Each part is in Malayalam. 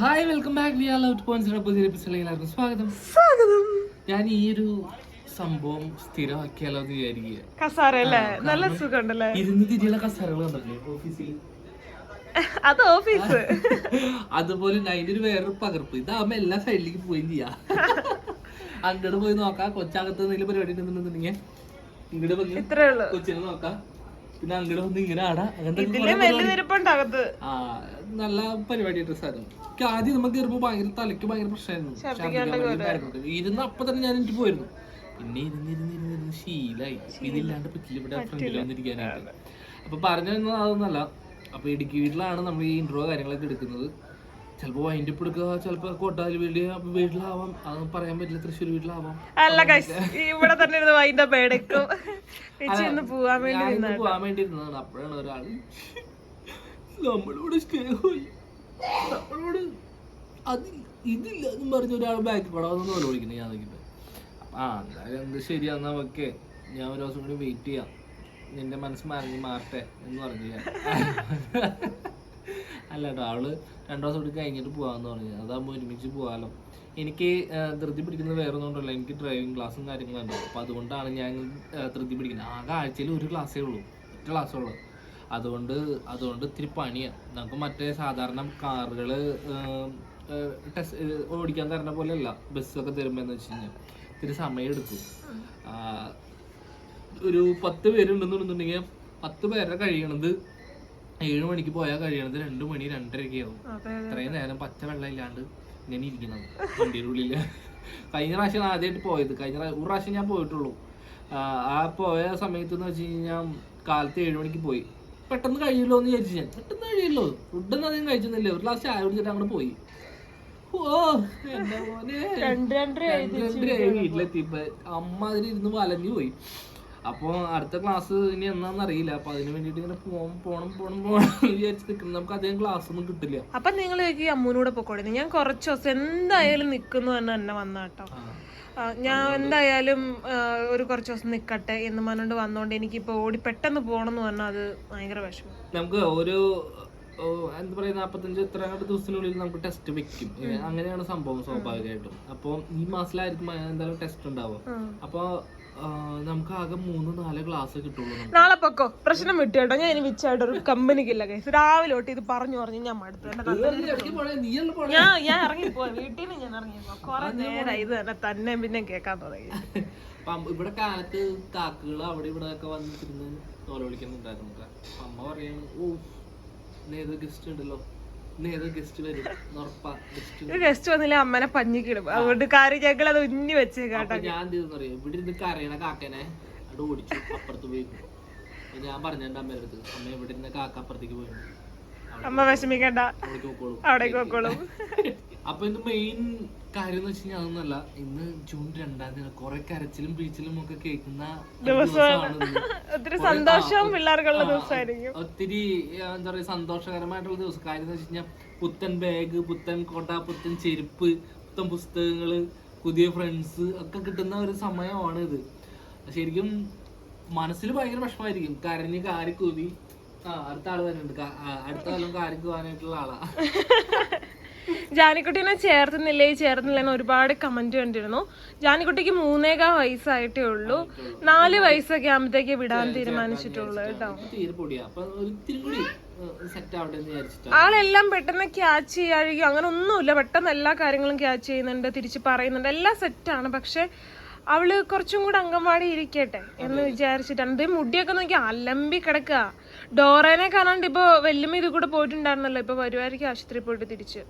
Hi welcome back V R love point പുതിയ എപ്പിസോഡിൽ എല്ലാവർക്കും സ്വാഗതം. സ്വാഗതം. ഞാൻ ഈ ഒരു സംഭവം സ്ഥിരമാക്കിയാലോ എന്ന് വിചാരിക്കുക. കസാര അല്ലേ? നല്ല സുഖമുണ്ടല്ലേ? ഇരുന്ന് തിരിയുള്ള കസാരകൾ കണ്ടില്ലേ ഓഫീസിൽ? അത് ഓഫീസ്. അതുപോലെ. അതിന്റെ ഒരു വേറൊരു പകർപ്പ്. ഇതാകുമ്പോ എല്ലാ സൈഡിലേക്ക് പോയി ചെയ്യാം. അങ്ങോട്ട് പോയി നോക്കാം. കൊച്ചകത്ത് എന്തെങ്കിലും പരിപാടി ഉണ്ടെന്നുണ്ടെങ്കിൽ ഇങ്ങോട്ട് വന്ന് കൊച്ചിനെ നോക്കാം. പിന്നെ അങ്ങോട്ട് വന്ന് ഇങ്ങനെ ആടാ. അങ്ങനത്തെ നല്ല പരിപാടി സാധനം. എനിക്ക് ആദ്യം നമുക്ക് കയറുമ്പോ ഭയങ്കര തലയ്ക്ക് ഭയങ്കര പ്രശ്നമായിരുന്നു. ഇരുന്ന് അപ്പൊ തന്നെ ഞാൻ എനിക്ക് പോയിരുന്നു. പിന്നെ ഇരുന്ന് ഇരുന്ന് ഇരുന്ന് ഇരുന്ന് ശീലായി. ഇതില്ലാണ്ട് പറ്റില്ല. ഇവിടെ ഫ്രണ്ടിൽ വന്നിരിക്കാനായിട്ട്. അപ്പൊ പറഞ്ഞു വന്നത് അതൊന്നല്ല. അപ്പൊ ഇടുക്കി വീട്ടിലാണ് നമ്മൾ ഈ ഇൻട്രോ കാര്യങ്ങളൊക്കെ എടുക്കുന്നത്. ചിലപ്പോ വൈൻഡ് അപ്പ് എടുക്കുക ചിലപ്പോ കോട്ടാലി വീട്ടിൽ വീട്ടിലാവാം. അതൊന്നും പറയാൻ പറ്റില്ല. തൃശ്ശൂർ വീട്ടിലാവാം. അല്ല ഇവിടെ തന്നെ ഇരുന്ന് വൈൻഡ് അപ്പ് ഒന്ന് പോവാൻ വേണ്ടി പോവാൻ വേണ്ടി ഇരുന്നതാണ് അപ്പോഴാണ് ഒരാൾ നമ്മളോട് സ്നേഹമായി നമ്മളോട് അത് ഇതില്ല എന്നും പറഞ്ഞ ഒരാൾ ബാക്കിൽ കൂടെ വന്നു പോലെ വിളിക്കുന്നത് ഞാൻ നോക്കിയിട്ട്. ആ എന്തായാലും എന്ത് ശരിയാന്നാ ഓക്കെ. ഞാൻ ഒരു ദിവസം കൂടി വെയിറ്റ് ചെയ്യാം. നിന്റെ മനസ്സ് മറിഞ്ഞ് മാറട്ടെ എന്ന് പറഞ്ഞു ഞാൻ. അല്ല കേട്ടോ അവൾ രണ്ടു ദിവസം കൂടി കഴിഞ്ഞിട്ട് പോവാന്ന് പറഞ്ഞു. അതാകുമ്പോൾ ഒരുമിച്ച് പോകാമല്ലോ എനിക്ക് ധൃതി പിടിക്കുന്നത് വേറെ ഒന്നുമുണ്ടല്ലോ എനിക്ക് ഡ്രൈവിംഗ് ക്ലാസ്സും കാര്യങ്ങളും ഉണ്ട്. അപ്പോൾ അതുകൊണ്ടാണ് ഞാൻ ധൃതി പിടിക്കുന്നത്. ആകെ ആഴ്ചയിൽ ഒരു ക്ലാസ്സേ ഉള്ളൂ. ഒറ്റ ക്ലാസ്സേ ഉള്ളൂ. അതുകൊണ്ട് അതുകൊണ്ട് ഇത്തിരി പണിയാണ് നമുക്ക് മറ്റേ സാധാരണ കാറുകൾ ടെസ്റ്റ് ഓടിക്കാൻ തരുന്ന പോലെയല്ല. ബസ്സൊക്കെ തരുമ്പോൾ എന്ന് വെച്ച് കഴിഞ്ഞാൽ ഇത്തിരി സമയം എടുക്കും ആ, ഒരു പത്ത് പേരുണ്ടെന്നുണ്ടെന്നുണ്ടെങ്കിൽ പത്ത് പേരെ കഴിയണത് ഏഴ് മണിക്ക് പോയാൽ കഴിയണത് രണ്ട് മണി രണ്ടരയൊക്കെ ആവും അതെ ഇത്രയും നേരം പച്ച വെള്ളം ഇല്ലാണ്ട് ഇങ്ങനെ ഇരിക്കണം വണ്ടിയുടെ ഉള്ളിൽ കഴിഞ്ഞ പ്രാവശ്യം ആദ്യമായിട്ട് പോയത്. കഴിഞ്ഞ ഒരു പ്രാവശ്യം ഞാൻ പോയിട്ടുള്ളൂ. ആ, ആ പോയ സമയത്ത് എന്ന് വെച്ച് കഴിഞ്ഞാൽ കാലത്ത് ഏഴ് മണിക്ക് പോയി. പെട്ടെന്ന് കഴിയുമല്ലോ എന്ന് വിചാരിച്ചു ഞാൻ പെട്ടെന്ന് കഴിയുമല്ലോ. ഫുഡൊന്നും അധികം കഴിച്ചൊന്നുമില്ല. ഒരു ഗ്ലാസ് ചായ കുടിച്ചിട്ട് അങ്ങോട്ട് പോയി. ഓ എന്റെ മോനെ. രണ്ട് രണ്ടര രണ്ട് രണ്ടരയായി വീട്ടിലെത്തിയപ്പോ അമ്മ അതിലിരുന്ന് വലഞ്ഞു പോയി. അപ്പൊ അടുത്ത ക്ലാസ് ഇനി എന്നാന്ന് അറിയില്ല. അപ്പൊ അതിന് വേണ്ടിട്ട് ഇങ്ങനെ പോണം പോണം പോണം പോണം എന്ന് വിചാരിച്ച് നിൽക്കണം നമുക്ക് അധികം ക്ലാസ് ഒന്നും കിട്ടില്ല. അപ്പൊ നിങ്ങൾ അമ്മൂനൂടെ പൊക്കോടുന്നു ഞാൻ കുറച്ച് ദിവസം എന്തായാലും നിക്കുന്നു എന്ന് തന്നെ വന്നാട്ടോ. ആ. ആ, ഞാൻ എന്തായാലും ഒരു കുറച്ച് ദിവസം നിക്കട്ടെ എന്ന് പറഞ്ഞുകൊണ്ട് വന്നോണ്ട് എനിക്ക് ഇപ്പൊ ഓടി പെട്ടെന്ന് പോകണം എന്ന് പറഞ്ഞാൽ അത് ഭയങ്കര വിഷമം. നമുക്ക് ഒരു എന്താ പറയുക നാൽപ്പത്തഞ്ച് എത്ര ദിവസത്തിനുള്ളിൽ നമുക്ക് ടെസ്റ്റ് വെക്കും. അങ്ങനെയാണ് സംഭവം സ്വാഭാവികമായിട്ടും. അപ്പോൾ ഈ മാസത്തിലായിരിക്കും എന്തായാലും ടെസ്റ്റ് ഉണ്ടാവുക. അപ്പൊ അപ്പോൾ നമുക്ക് ആകെ മൂന്ന് നാല് ഗ്ലാസ് കിട്ടുള്ളൂ നാളെ പൊക്കോ. പ്രശ്നം വിട്ടു കേട്ടോ. ഞാൻ ഇനി വിച്ചായിട്ട് ഒരു കമ്പനിക്കില്ല കേസ് രാവിലെ തൊട്ട് ഇത് പറഞ്ഞു പറഞ്ഞു ഞാൻ മടുത്തു. ഞാൻ ഞാൻ ഇറങ്ങിപ്പോ വീട്ടിൽ നിന്ന് ഞാൻ ഇറങ്ങിപ്പോ കൊറേ നേരം ഇത് തന്നെ തന്നെ പിന്നെ കേൾക്കാൻ തുടങ്ങി. ഇവിടെ കാലത്ത് കാക്കകൾ അവിടെ ഇവിടെ ഒക്കെ വന്നിരുന്ന് തോല വിളിക്കുന്നുണ്ടായിരുന്നു. അമ്മ പറയാണ് ഓ ഗസ്റ്റ് ഉണ്ടല്ലോ. ഗസ്റ്റ് വന്നില്ല അമ്മനെ പഞ്ഞിക്കിടും. അതുകൊണ്ട് കാറി ഞങ്ങൾ അത് ഉന്നി വെച്ചേക്കാട്ടോ ഞാൻ ഇവിടെ ഇരുന്ന് കരയണ കാക്കനെ അവിടെ ഓടിച്ചു അപ്പുറത്ത് പോയി. ഞാൻ പറഞ്ഞിട്ടുണ്ട് അമ്മയുടെ അടുത്ത് അമ്മ ഇവിടെ ഇരുന്ന് കാക്ക അപ്പുറത്തേക്ക് പോയി അമ്മ വിഷമിക്കണ്ട. അവിടേക്ക് പോക്കോളൂ. അപ്പൊ ഇത് മെയിൻ കാര്യം എന്ന് വെച്ച് കഴിഞ്ഞാൽ അതൊന്നല്ല ഇന്ന് ജൂൺ രണ്ടാം തീയതി കുറെ കരച്ചിലും ബീച്ചിലും ഒക്കെ കേൾക്കുന്ന. ഒത്തിരി സന്തോഷവും പിള്ളേർക്കുള്ള ദിവസമായിരിക്കും. ഒത്തിരി എന്താ പറയാ സന്തോഷകരമായിട്ടുള്ള ദിവസം. കാര്യം എന്ന് വെച്ച് കഴിഞ്ഞാൽ പുത്തൻ ബാഗ് പുത്തൻ കോട്ട പുത്തൻ ചെരുപ്പ് പുത്തൻ പുസ്തകങ്ങൾ പുതിയ ഫ്രണ്ട്സ് ഒക്കെ കിട്ടുന്ന ഒരു സമയമാണ് ഇത് ശരിക്കും മനസ്സിൽ ഭയങ്കര വിഷമായിരിക്കും കരഞ്ഞ് കാരി ആ അടുത്ത ആൾ വരുന്നുണ്ട് അടുത്ത കൊല്ലം ആളാ. ജാനിക്കുട്ടീനെ ചേർത്തുന്നില്ലേ? ചേർത്തുന്നില്ല എന്ന് ഒരുപാട് കമന്റ് കണ്ടിരുന്നു. ജാനിക്കുട്ടിക്ക് മൂന്നേകാ വയസ്സായിട്ടേ ഉള്ളൂ. നാല് വയസ്സൊക്കെ ആകുമ്പത്തേക്ക് വിടാൻ തീരുമാനിച്ചിട്ടുള്ളൂ കേട്ടോ. ആളെല്ലാം പെട്ടെന്ന് ക്യാച്ച് ചെയ്യാഴികയോ അങ്ങനെ ഒന്നുമില്ല. പെട്ടെന്ന് എല്ലാ കാര്യങ്ങളും ക്യാച്ച് ചെയ്യുന്നുണ്ട് തിരിച്ച് പറയുന്നുണ്ട്. എല്ലാം സെറ്റാണ് പക്ഷെ അവൾ കുറച്ചും കൂടെ അംഗൻവാടി ഇരിക്കട്ടെ എന്ന് വിചാരിച്ചിട്ടാണ് ഇത് മുടിയൊക്കെ നോക്കി അലമ്പി കിടക്കുക. ഡോറേനെ കാണാണ്ട് ഇപ്പൊ വെല്ലുമ്മ ഇത് കൂടെ പോയിട്ടുണ്ടായിരുന്നല്ലോ ഇപ്പൊ വരുവായിരിക്കും ആശുപത്രി പോയിട്ട് തിരിച്ച്.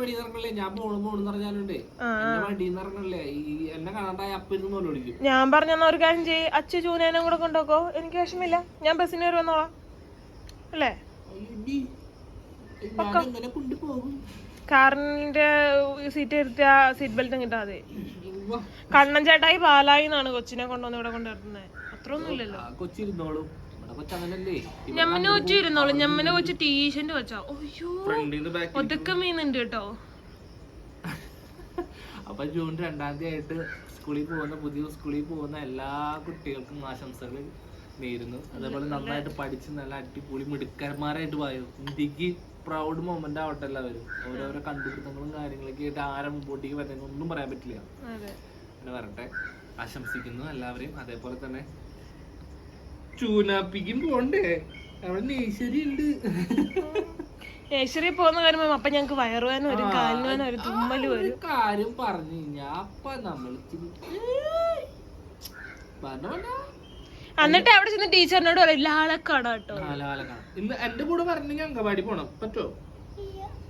മടി ഇറങ്ങല്ലേ ഞാൻ പോണു പോണെന്ന് പറഞ്ഞാലുണ്ടേ. എന്നെ മടി ഇറങ്ങല്ലേ ഈ എന്നെ കാണാണ്ടായ അപ്പ ഇരുന്ന് പോലെ വിളിക്കും. ഞാൻ പറഞ്ഞ ഒരു കാര്യം ചെയ്യ് അച്ഛ ചൂനേനും കൂടെ കൊണ്ടുപോക്കോ? എനിക്ക് വിഷമില്ല. ഞാൻ ബസ്സിന് കയറി വന്നോളാം അല്ലേ? കാറിന്റെ സീറ്റ് ഇരുത്തിയ സീറ്റ് ബെൽറ്റ് കിട്ടാതെ. കണ്ണൻ ചേട്ടായി പാലായി എന്നാണ് കൊച്ചിനെ കൊണ്ടുവന്ന് ഇവിടെ കൊണ്ടുവരുന്നത് അത്ര ഒന്നും ഇല്ലല്ലോ കൊച്ചിരുന്നോളും ഞമ്മനെ കൊച്ചു ഇരുന്നോളൂ. ഞമ്മനെ കൊച്ചു ടീഷന്റ് വെച്ചോ. അയ്യോ. ഒതുക്കം മീനുണ്ട് കേട്ടോ. അപ്പൊ ജൂൺ രണ്ടാം തീയതി ആയിട്ട് സ്കൂളിൽ പോകുന്ന പുതിയ സ്കൂളിൽ പോകുന്ന എല്ലാ കുട്ടികൾക്കും ആശംസകൾ നേരുന്നു. അതേപോലെ നന്നായിട്ട് പഠിച്ച് നല്ല അടിപൊളി മിടുക്കന്മാരായിട്ട് വായോ. ഇന്ത്യയ്ക്ക് പ്രൗഡ് മൊമെന്റ് ആവട്ടെ എല്ലാവരും. ഓരോരോ കണ്ടുപിടുത്തങ്ങളും കാര്യങ്ങളൊക്കെ ആയിട്ട് ആരെ മുമ്പോട്ടേക്ക് വരുന്നതെന്ന് ഒന്നും പറയാൻ പറ്റില്ല. പിന്നെ വരട്ടെ. ആശംസിക്കുന്നു എല്ലാവരെയും. അതേപോലെ തന്നെ ചൂനാപ്പിക്കും പോണ്ടേ. അവിടെ നേശ്വരി ഉണ്ട് ഏശ്വരി പോകുന്ന കാര്യം അപ്പൊ ഞങ്ങക്ക് വയറുവേനും ഒരു കാലിനുവേനും ഒരു തുമ്മൽ വരും. ഒരു കാര്യം പറഞ്ഞു. കഴിഞ്ഞാ അപ്പൊ നമ്മൾ പറഞ്ഞ എന്നിട്ട് അവിടെ ചെന്ന് ടീച്ചറിനോട് പറയും ലാളക്കാണ് കേട്ടോ? ഇന്ന് എന്റെ കൂടെ വരണെങ്കിൽ അങ്കവാടി പോണം. പറ്റോ?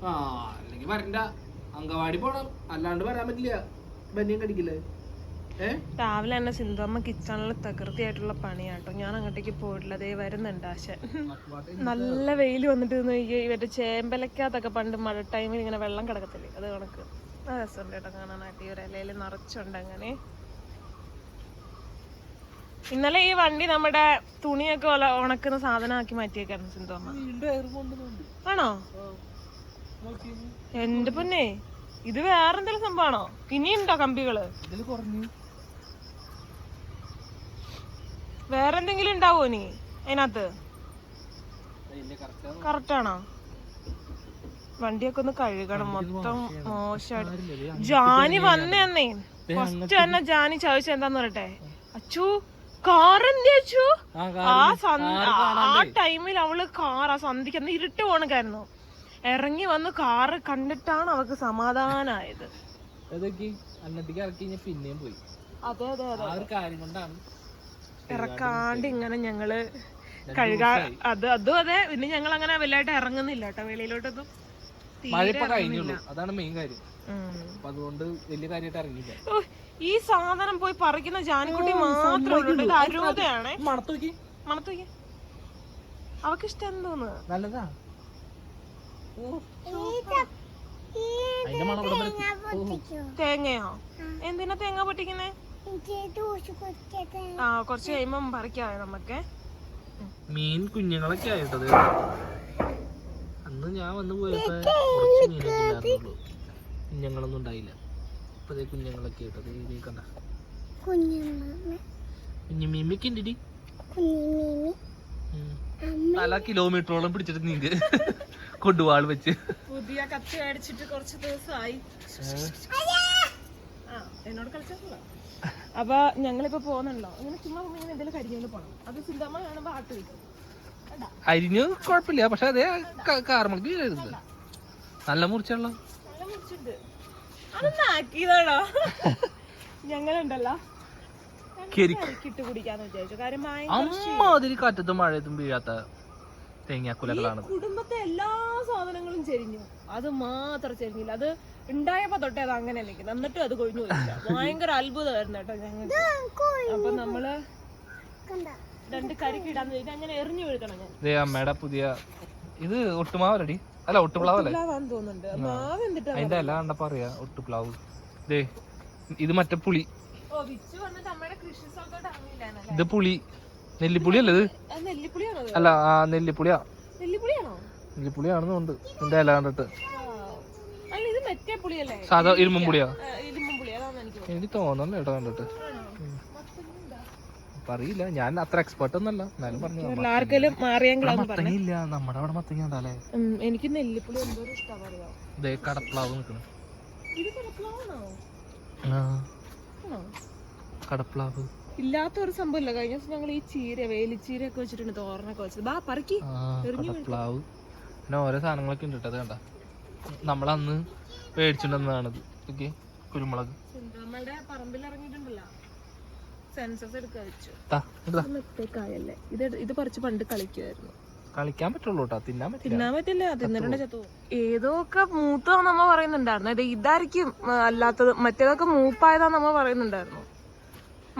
ആ അല്ലെങ്കിൽ വരണ്ട. അങ്കവാടി പോണം. അല്ലാണ്ട് വരാൻ പറ്റില്ല. ബനിയും കടിക്കില്ലേ? ഏ? രാവിലെ തന്നെ സിന്ധമ്മ കിച്ചണിൽ തകൃതിയായിട്ടുള്ള പണിയാട്ടോ. ഞാൻ അങ്ങോട്ടേക്ക് പോയിട്ടില്ല. അതേ വരുന്നുണ്ട് ആശ. നല്ല വെയിൽ വന്നിട്ട് ഈ ഇവരുടെ ചേമ്പലക്കകത്തൊക്കെ പണ്ട് മഴ ടൈമിൽ ഇങ്ങനെ വെള്ളം കിടക്കത്തില്ലേ? അത് കണക്ക്. ആ രസമുണ്ട് കേട്ടോ കാണാനായിട്ട്. ഈ ഒരു ഇലയിൽ നിറച്ചുണ്ട് അങ്ങനെ. ഇന്നലെ ഈ വണ്ടി നമ്മുടെ തുണിയൊക്കെ ഉണക്കുന്ന സാധനമാക്കി മാറ്റിയേക്കായിരുന്നു സിന്ധമ്മ ആണോ? എന്റെ പൊന്നെ? ഇത് വേറെന്തെങ്കിലും സംഭവമാണോ? ഇനിയുണ്ടോ കമ്പികൾ? വേറെന്തെങ്കിലും ഉണ്ടാവോ നീ അതിനകത്ത്? കറക്റ്റാണോ കറക്റ്റ് കറക്റ്റ് ആണോ? വണ്ടിയൊക്കെ ഒന്ന് കഴുകണം. മൊത്തം മോശമായിട്ട്. ജാനി വന്നേ ഫസ്റ്റ് തന്നെ ജാനി ചോദിച്ചെന്താന്ന് പറയട്ടെ? അച്ചു കാർ എന്ത് ആ ആ ടൈമിൽ അവൾ കാർ ആ സന്ധിക്ക് അന്ന് ഇരുട്ട് പോണക്കായിരുന്നു ഇറങ്ങി വന്ന് കാറ് കണ്ടിട്ടാണ് അവക്ക് സമാധാനായത്. പിന്നെയും പോയി. അതെ അതെ അതെ. കാര്യം കൊണ്ടാണ് ഇറക്കാണ്ട് ഇങ്ങനെ ഞങ്ങൾ കഴുകാ അത് അതും അതെ. പിന്നെ ഞങ്ങൾ അങ്ങനെ വലുതായിട്ട് ഇറങ്ങുന്നില്ല കേട്ടോ വെളിയിലോട്ടൊന്നും. മഴ ഇപ്പൊ കഴിഞ്ഞുള്ളൂ. അതാണ് മെയിൻ കാര്യം. അപ്പൊ അതുകൊണ്ട് വലിയ കാര്യമായിട്ട് ഇറങ്ങിയില്ല. ഈ സാധനം പോയി പറിക്കുന്ന ജാനിക്കുട്ടി മാത്രമേ ഉള്ളൂ. ഇത് അരൂതയാണേ. മണത്ത് നോക്കി. മണത്ത് നോക്കിയേ അവക്ക് ഇഷ്ടം എന്തോന്ന്? നല്ലതാ. തേങ്ങയോ? എന്തിനാ തേങ്ങ പൊട്ടിക്കുന്നേ? ആ കുറച്ച് കഴിയുമ്പം പറിക്കാവേ നമുക്ക്. മീൻ കുഞ്ഞുങ്ങളൊക്കെ ആയിട്ടത്. അന്ന് ഞാൻ വന്ന് പോയപ്പോ കുറച്ച് മീനൊക്കെ ഉണ്ടായിരുന്നുള്ളൂ. കുഞ്ഞുങ്ങളൊന്നും ഉണ്ടായില്ല. ഇപ്പൊ ദേ കുഞ്ഞുങ്ങളൊക്കെ ആയിട്ടത് ഇത് കണ്ട. കുഞ്ഞു മീമിക്ക് ഉണ്ടടി. പല കിലോമീറ്ററോളം പിടിച്ചിട്ട് നീന്തി. കൊണ്ടുവാൾ വെച്ച്. പുതിയ കത്തി അടിച്ചിട്ട് കുറച്ച് ദിവസമായി. എന്നോട് കളിച്ചല്ലോ അപ്പൊ ഞങ്ങളിപ്പോ പോകുന്നുണ്ടോ? ഇങ്ങനെ ചുമ്മാ ഇങ്ങനെ എന്തെങ്കിലും കരിഞ്ഞോണ്ട് പോണം. അത് സിന്ധമ്മ കാണുമ്പോ ആട്ട് വയ്ക്കും അരിഞ്ഞ് കുഴപ്പമില്ല. പക്ഷെ അതേ കാർമൾക്ക് വീഴരുത് നല്ല മുറിച്ചുള്ള ഞങ്ങളുണ്ടല്ലോ. അമ്മാതിരി കാറ്റത്തും മഴയത്തും വീഴാത്ത തേങ്ങാക്കുലകളാണ് കുടുംബത്തെ എല്ലാ സാധനങ്ങളും ചെരിഞ്ഞു. അത് മാത്രം ചെരിഞ്ഞില്ല. അത് ഉണ്ടായപ്പോ തൊട്ടേ അത് അങ്ങനെ നിൽക്കുന്നത് എന്നിട്ടും അത് കൊഴിഞ്ഞു ഭയങ്കര അത്ഭുതമായിരുന്നു കേട്ടോ ഞങ്ങൾ അപ്പൊ നമ്മൾ രണ്ട് അങ്ങനെ എറിഞ്ഞു ഞാൻ. ഇതേ അമ്മയുടെ പുതിയ ഇത് ഒട്ടുമാവലടി അല്ല ഒട്ടുപ്ലാവല്ലേ? തോന്നുന്നുണ്ട്. മാവ് അതിന്റെ അല്ല കണ്ടപ്പോ അറിയാ ഒട്ടുപ്ലാവ്. ദേ ഇത് മറ്റേ പുളി. ഓ വിച്ചു വന്നിട്ട് അമ്മയുടെ കൃഷി സ്ഥലത്തോട്ട് ഇറങ്ങിയില്ലാന്നല്ലേ ഇത് പുളി. നെല്ലിപ്പുളി അല്ലേ ഇത്? അത് നെല്ലിപ്പുളിയാണോ അത്? അല്ല ആ നെല്ലിപ്പുളിയാ. നെല്ലിപ്പുളിയാണോ? നെല്ലിപ്പുളിയാണെന്ന് ഉണ്ട് ഇതിന്റെ ഇല കണ്ടിട്ട്. ആ. അല്ല ഇത് മറ്റേ പുളിയല്ലേ? സാധാ ഇരുമ്പും പുളിയാ? ആ, ഇരുമ്പും പുളി അതാന്ന് എനിക്ക് തോന്നുന്നു. എനിക്ക് കേട്ടോ കണ്ടിട്ട്. അറിയില്ല. ഞാൻ അത്ര എക്സ്പെർട്ട് ഒന്നല്ല എന്നാലും പറഞ്ഞു ആർക്കെങ്കിലും മത്തങ്ങയില്ല. നമ്മുടെ അവിടെ മത്തങ്ങ ഉണ്ടല്ലേ എനിക്ക് നെല്ലിപ്പുളി എന്തോ ഇഷ്ടമാണ് കടപ്ലാവ് ആ. കടപ്ലാവ്. ഇല്ലാത്ത ഒരു സംഭവമില്ല കഴിഞ്ഞ ദിവസം ഞങ്ങൾ ഈ ചീര വേലിച്ചീര ഒക്കെ വെച്ചിട്ടുണ്ട് തോരനൊക്കെ വെച്ചത് ബാ പറക്കി. കടപ്ലാവ്. പിന്നെ ഓരോ സാധനങ്ങളൊക്കെ ഉണ്ട് കേട്ടോ കണ്ട? നമ്മളന്ന് മേടിച്ചിട്ടുണ്ടെന്നാണത് ഓക്കെ കുരുമുളക്. നമ്മുടെ പറമ്പിൽ ഇറങ്ങിയിട്ടുണ്ടല്ലോ. സെൻസസ് എടുക്കാൻ വെച്ചു താ ഇതാ. ഇത് ഇത് പറിച്ച് പണ്ട് കളിക്കുമായിരുന്നു കളിക്കാൻ പറ്റുള്ളൂ കേട്ടോ തിന്നാൻ പറ്റില്ല. തിന്നാൻ പറ്റില്ല. തിന്നിട്ടുണ്ട് ചത്തു ഏതോ ഒക്കെ മൂത്തതാന്ന് നമ്മ പറയുന്നുണ്ടായിരുന്നു. ഇത് ഇതായിരിക്കും അല്ലാത്തത്. മറ്റേതൊക്കെ മൂപ്പായതാന്ന് നമ്മ പറയുന്നുണ്ടായിരുന്നു.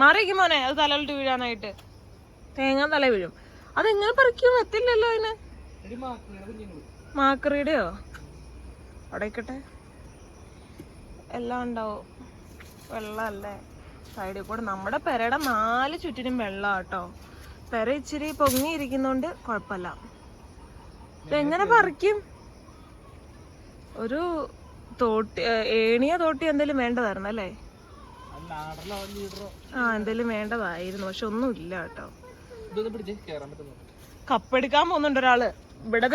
മാറിയിരിക്കും മോനെ അത് തലയിട്ട് വീഴാനായിട്ട്. തേങ്ങ തല വീഴും. അതെങ്ങനെ പറിക്കും? എത്തില്ലല്ലോ അതിന്. മാക്കറിയുടെയോ അവിടെ എല്ലാം ഉണ്ടാവും. വെള്ളമല്ലേ? സൈഡിൽ കൂടെ. നമ്മുടെ പെരയുടെ നാല് ചുറ്റിനും വെള്ളം കേട്ടോ പെര ഇച്ചിരി പൊങ്ങിയിരിക്കുന്നോണ്ട് കുഴപ്പമില്ല ഇതെങ്ങനെ പറിക്കും? ഒരു തോട്ടി ഏണിയ തോട്ടിയോ എന്തെങ്കിലും വേണ്ടതായിരുന്നു അല്ലേ? ആ എന്തെങ്കിലും വേണ്ടതായിരുന്നു. പക്ഷെ ഒന്നും ഇല്ല കേട്ടോ. കപ്പെടുക്കാൻ പോകുന്നുണ്ട് ഒരാൾ. ഇവിടെ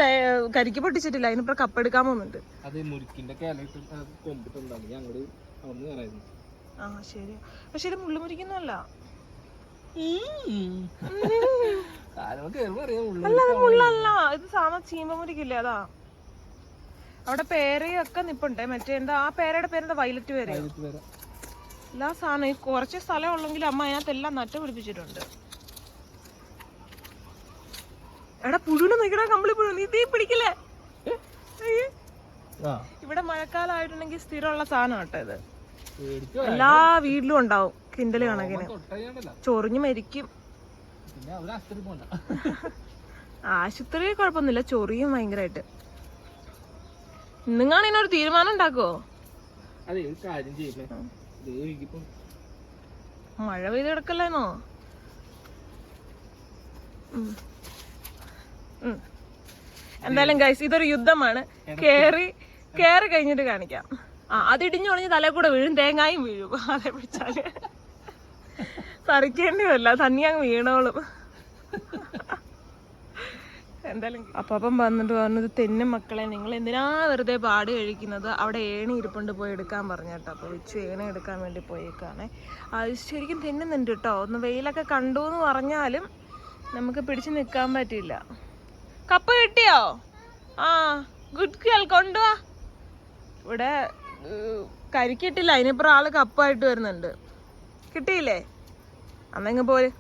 കരിക്ക് പൊട്ടിച്ചിട്ടില്ല. അതിനിപ്പോ കപ്പെടുക്കാൻ പോകുന്നുണ്ട്. അത് മുരിക്കിന്റെ ആ ശരി പക്ഷെ ഇത് മുള്ളുമുരിക്കുന്നല്ല ആരും കയറുമ്പോ അറിയാം ഉള്ളു അല്ല മുള്ളല്ല. ഇത് സാധനം ചീമ്പ മുരിക്കില്ല അതാ. അവിടെ പേരയൊക്കെ നിപ്പുണ്ടേ. മറ്റേ എന്താ ആ പേരയുടെ പേരെന്താ വയലറ്റ് പേര. എല്ലാ സാധനം. ഈ കുറച്ച് സ്ഥലം ഉള്ളെങ്കിൽ അമ്മ അതിനകത്തെല്ലാം നട്ട് പിടിപ്പിച്ചിട്ടുണ്ട്. എടാ പുഴുവിനെ നിൽക്കണ കമ്പിളി പുഴു. നീ തീ പിടിക്കില്ലേ? ഇവിടെ മഴക്കാലം മഴക്കാലമായിട്ടുണ്ടെങ്കിൽ സ്ഥിരമുള്ള സാധനം കേട്ടോ ഇത്. എല്ലാ വീട്ടിലും ഉണ്ടാവും കിണ്ടൽ കണക്കിന്. ചൊറിഞ്ഞ് മരിക്കും. ആശുപത്രി കുഴപ്പമൊന്നുമില്ല ചൊറിയും ഭയങ്കരമായിട്ട് നിങ്ങാണ് ഇതിനൊരു തീരുമാനം ഉണ്ടാക്കുവോ? മഴ പെയ്ത് കിടക്കല്ലേന്നോ. എന്തായാലും ഗൈസ് ഇതൊരു യുദ്ധമാണ്. കേറി കേറി കഴിഞ്ഞിട്ട് കാണിക്കാം. ആ അത് ഇടിഞ്ഞു തുടങ്ങി തലേ കൂടെ വീഴും തേങ്ങായും വീഴും. അതെ പിടിച്ചാൽ. പറിക്കേണ്ടി വരില്ല തന്നെ അങ്ങ് വീണോളും. എന്തായാലും അപ്പം വന്നിട്ട് പറഞ്ഞത് തെന്നും മക്കളെ നിങ്ങൾ എന്തിനാ വെറുതെ പാട് കഴിക്കുന്നത്? അവിടെ ഏണി ഇരിപ്പുണ്ട് പോയി എടുക്കാൻ പറഞ്ഞു കേട്ടോ അപ്പോൾ വെച്ചു ഏണി എടുക്കാൻ വേണ്ടി പോയേക്കാണ്. അത് ശരിക്കും തിന്നുന്നുണ്ട് കേട്ടോ ഒന്ന് വെയിലൊക്കെ കണ്ടു എന്ന് പറഞ്ഞാലും നമുക്ക് പിടിച്ചു നിൽക്കാൻ പറ്റില്ല. കപ്പ് കിട്ടിയോ? ആ ഗുഡ് ഗേൾ കൊണ്ടുവാ. ഇവിടെ കരിക്കിട്ടില്ല. അതിനിപ്പുറം ആൾ കപ്പായിട്ട് വരുന്നുണ്ട്. കിട്ടിയില്ലേ? അന്നെങ്ങ് പോര്.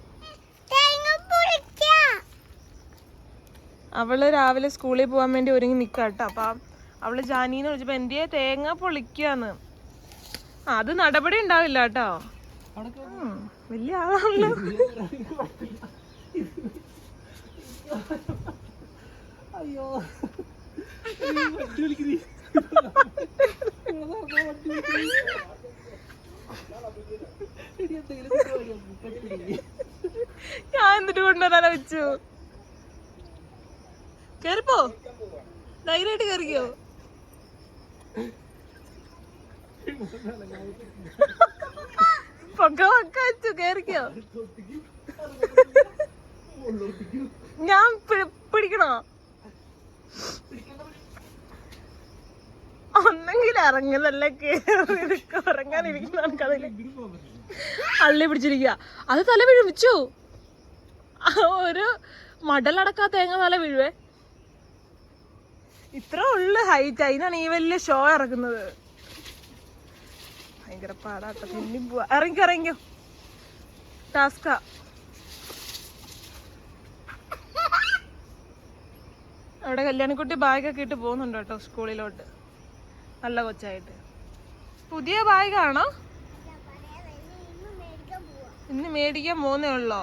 അവൾ രാവിലെ സ്കൂളിൽ പോകാൻ വേണ്ടി ഒരുങ്ങി നിക്കാട്ടോ. അപ്പൊ അവൾ ജാനീന്ന് വിളിച്ചപ്പോ എന്തിയെ തേങ്ങ പൊളിക്കാന്ന്. അത് നടപടി ഉണ്ടാവില്ല കേട്ടോ വലിയ ആളാണല്ലോ. അയ്യോ. ഞാൻ എന്നിട്ട് കൊണ്ടുവരാനാ വെച്ചു. കേറിപ്പോ? ധൈര്യമായിട്ട് കയറിക്കോ പൊക്ക പൊക്ക വെച്ചു കേറിക്കോ. ഞാൻ പിടിക്കണോ? ഒന്നെങ്കിൽ ഇറങ്ങുന്നല്ല കേറി അള്ളി പിടിച്ചിരിക്കുക അത് തല വിഴുവിച്ചു. ഒരു മടലടക്കാ തേങ്ങ തല വീഴുവേ. ഇത്ര ഉള്ള ഹൈറ്റ് അതിനാണ് ഈ വലിയ ഷോ ഇറക്കുന്നത്. ഭയങ്കര പാടാട്ടോ പിന്നെ പോവാ. ഇറങ്ങിക്കോ ഇറങ്ങിക്കോ. ടാസ്കാ അവിടെ കല്യാണിക്കുട്ടി ബാഗൊക്കെ ഇട്ട് പോകുന്നുണ്ട് കേട്ടോ സ്കൂളിലോട്ട് നല്ല കൊച്ചായിട്ട്. പുതിയ ബാഗാണോ? ഇന്ന് മേടിക്കാൻ പോന്നേ ഉള്ളോ?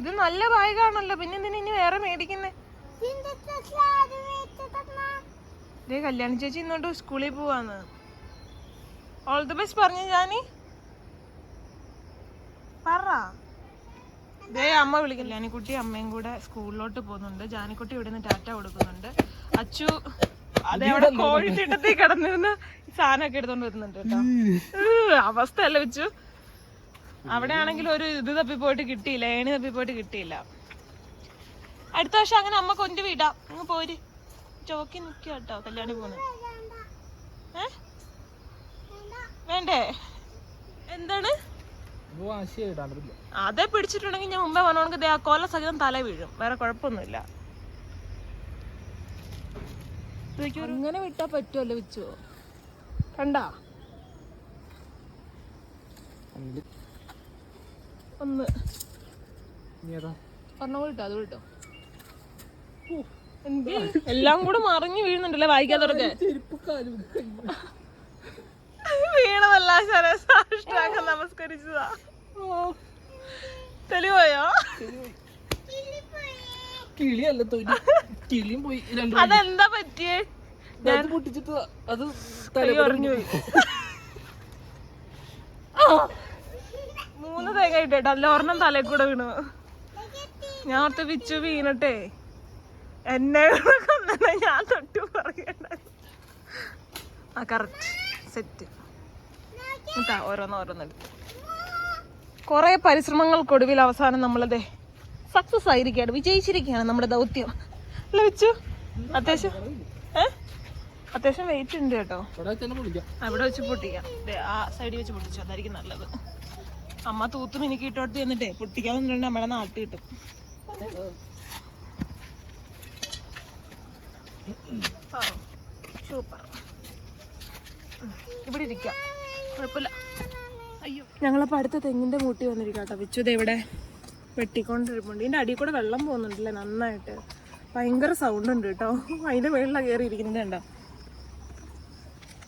ഇത് നല്ല ബാഗാണല്ലോ. പിന്നെ ഇതിന് ഇനി വേറെ മേടിക്കുന്നേ? കല്യാണ ചേച്ചി ഇന്നോട്ട് സ്കൂളിൽ പോവാന്ന്. ഓൾ ദി ബെസ്റ്റ് പറഞ്ഞു ഞാനി? പറ. ദേ അമ്മ വിളിക്കും ജാനിക്കുട്ടി അമ്മയും കൂടെ സ്കൂളിലോട്ട് പോകുന്നുണ്ട്. ജാനിക്കുട്ടി ഇവിടെ നിന്ന് ടാറ്റ കൊടുക്കുന്നുണ്ട്. അച്ചു അതെ അവിടെ കോഴിത്തീട്ടത്തിൽ കിടന്നിരുന്ന് സാധനമൊക്കെ എടുത്തോണ്ട് വരുന്നുണ്ട് കേട്ടോ. അവസ്ഥ അവസ്ഥയല്ല വെച്ചു. അവിടെ ആണെങ്കിൽ ഒരു ഇത് തപ്പി പോയിട്ട് കിട്ടിയില്ല ഏണി തപ്പി പോയിട്ട് കിട്ടിയില്ല. അടുത്ത വർഷം അങ്ങനെ അമ്മ കൊണ്ടു വിടാം. അങ്ങ് പോര്. ചോക്കി നിക്കുക കേട്ടോ കല്യാണി പോന്ന്. ഏ? വേണ്ടേ? എന്താണ്? അതെ പിടിച്ചിട്ടുണ്ടെങ്കിൽ ഞാൻ മുമ്പേ പറഞ്ഞോണെങ്കിൽ ആ കൊല സഹിതം തല വീഴും. വേറെ കുഴപ്പമൊന്നുമില്ല. അങ്ങനെ വിട്ടാ പറ്റുമല്ലോ വെച്ചോ. കണ്ടാ? ഒന്ന്. പറഞ്ഞോ വിട്ടോ അത് വിട്ടോ എല്ലാം കൂടെ മറിഞ്ഞു വീഴുന്നുണ്ടല്ലേ വായിക്കാത്തവർക്ക് വീണതല്ല ശരേ സാഷ്ടാംഗം നമസ്കരിച്ചതാ. തെളിവോയോ. കിളിയല്ല തൊലി കിളിയും പോയി രണ്ടു അതെന്താ പറ്റിയേ? അത് പൊട്ടിച്ചിട്ട് അത് തലയുറഞ്ഞു മൂന്ന് തേങ്ങ ഇട്ടേട്ടാ ഒരെണ്ണം തലയിൽ കൂടെ വീണു. ഞാൻ ഓർത്ത് വിച്ചു വീണട്ടെ. എന്നെ കൂടെ ഞാൻ തൊട്ടു പറയണ്ട ആ കറക്റ്റ് സെറ്റ് കേട്ടാ ഓരോന്ന് ഓരോന്നെടുത്ത് കുറെ പരിശ്രമങ്ങൾക്കൊടുവിൽ അവസാനം നമ്മളതെ സക്സസ് ആയിരിക്കുകയാണ്. വിജയിച്ചിരിക്കുകയാണ് നമ്മുടെ ദൗത്യം. അല്ല വെച്ചു? അത്യാവശ്യം അത്യാവശ്യം വെയിറ്റ് ഉണ്ട് കേട്ടോ. ഇവിടെ തന്നെ പൊളിക്കാം അവിടെ വെച്ച് പൊട്ടിക്കാം. ദേ, ആ സൈഡിൽ വെച്ച് പൊട്ടിച്ചു അതായിരിക്കും നല്ലത്. അമ്മ തൂത്തും എനിക്ക് ഇട്ടോട്ട് എന്നിട്ടേ പൊട്ടിക്കാൻ നമ്മുടെ നമ്മളെ നാട്ടിൽ കിട്ടും സൂപ്പർ. ഇവിടെ ഇരിക്കാം. കുഴപ്പമില്ല. അയ്യോ. ഞങ്ങളപ്പോൾ അടുത്ത തെങ്ങിന്റെ മൂട്ടി വന്നിരിക്കാട്ടോ. കേട്ടോ വെച്ചത് ഇവിടെ. വെട്ടിക്കൊണ്ടിരിപ്പുണ്ട്. ഇതിന്റെ അടിയിൽ കൂടെ വെള്ളം പോകുന്നുണ്ടല്ലേ നന്നായിട്ട്. ഭയങ്കര സൗണ്ട് ഉണ്ട് കേട്ടോ. അതിന്റെ മേളിലാണ് കയറി ഇരിക്കുന്നത് കണ്ടോ?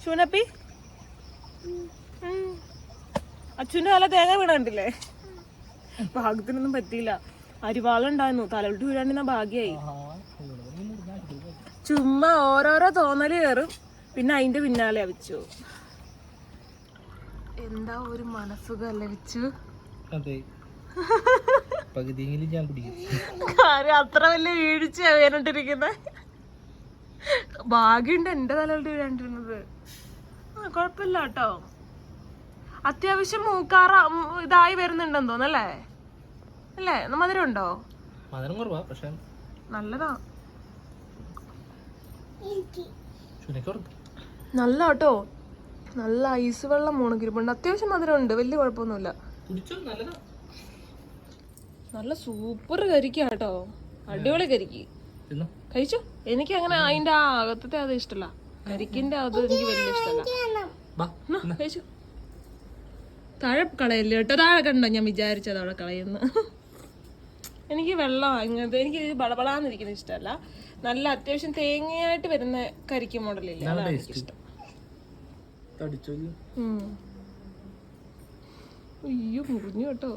ശൂനപ്പി അച്ഛന്റെ തല തേങ്ങ വീണുണ്ടല്ലേ? ഭാഗത്തിനൊന്നും പറ്റിയില്ല. അരിവാളുണ്ടായിരുന്നു തലവിട്ട് ഞാൻ ഭാഗ്യായി. ചുമ്മാ ഓരോരോ തോന്നൽ കയറും പിന്നെ അതിന്റെ പിന്നാലെ അവിച്ചു. എന്താ ഒരു മനസ്സുഖല്ലേ ലഭിച്ചു അതെ. പകുതിയെങ്കിലും ഞാൻ കുടിക്കും. കാര്യം അത്ര വലിയ വീഴ്ച വീണിട്ടിരിക്കുന്നത് ഭാഗ്യമുണ്ട് എന്റെ തലവിട്ട് വീഴാണ്ടിരുന്നത്. ആ കുഴപ്പമില്ല കേട്ടോ. അത്യാവശ്യം മൂക്കാറ ഇതായി വരുന്നുണ്ടെന്ന് തോന്നല്ലേ അല്ലേ? മധുരം ഉണ്ടോ? മധുരം കുറവാ പക്ഷെ നല്ലതാ. നല്ല കേട്ടോ. നല്ല ഐസ് വെള്ളം മുണക്കിരിപ്പുണ്ട്. അത്യാവശ്യം മധുരം ഉണ്ട്. വലിയ കുഴപ്പമൊന്നുമില്ല. നല്ല സൂപ്പർ കരിക്കാ കേട്ടോ. അടിപൊളി കരിക്ക്. കഴിച്ചു? എനിക്ക് അങ്ങനെ അതിന്റെ ആ അകത്തത്തെ അത് ഇഷ്ടമല്ല കരിക്കിന്റെ അത് എനിക്ക് വലിയ ഇഷ്ടല്ല. കഴിച്ചോ? താഴെ കളയല്ലേ കേട്ടോ. താഴെ കണ്ടോ? ഞാൻ വിചാരിച്ചത് അവിടെ കളയുന്നു. എനിക്ക് വെള്ളം അങ്ങനത്തെ എനിക്ക് ബളബളാന്നിരിക്കുന്ന ഇഷ്ടമല്ല നല്ല അത്യാവശ്യം തേങ്ങയായിട്ട് വരുന്ന കരിക്ക് മോഡലില്ലേ അതാണ് എനിക്കിഷ്ടം. അയ്യോ മുറിഞ്ഞു കേട്ടോ.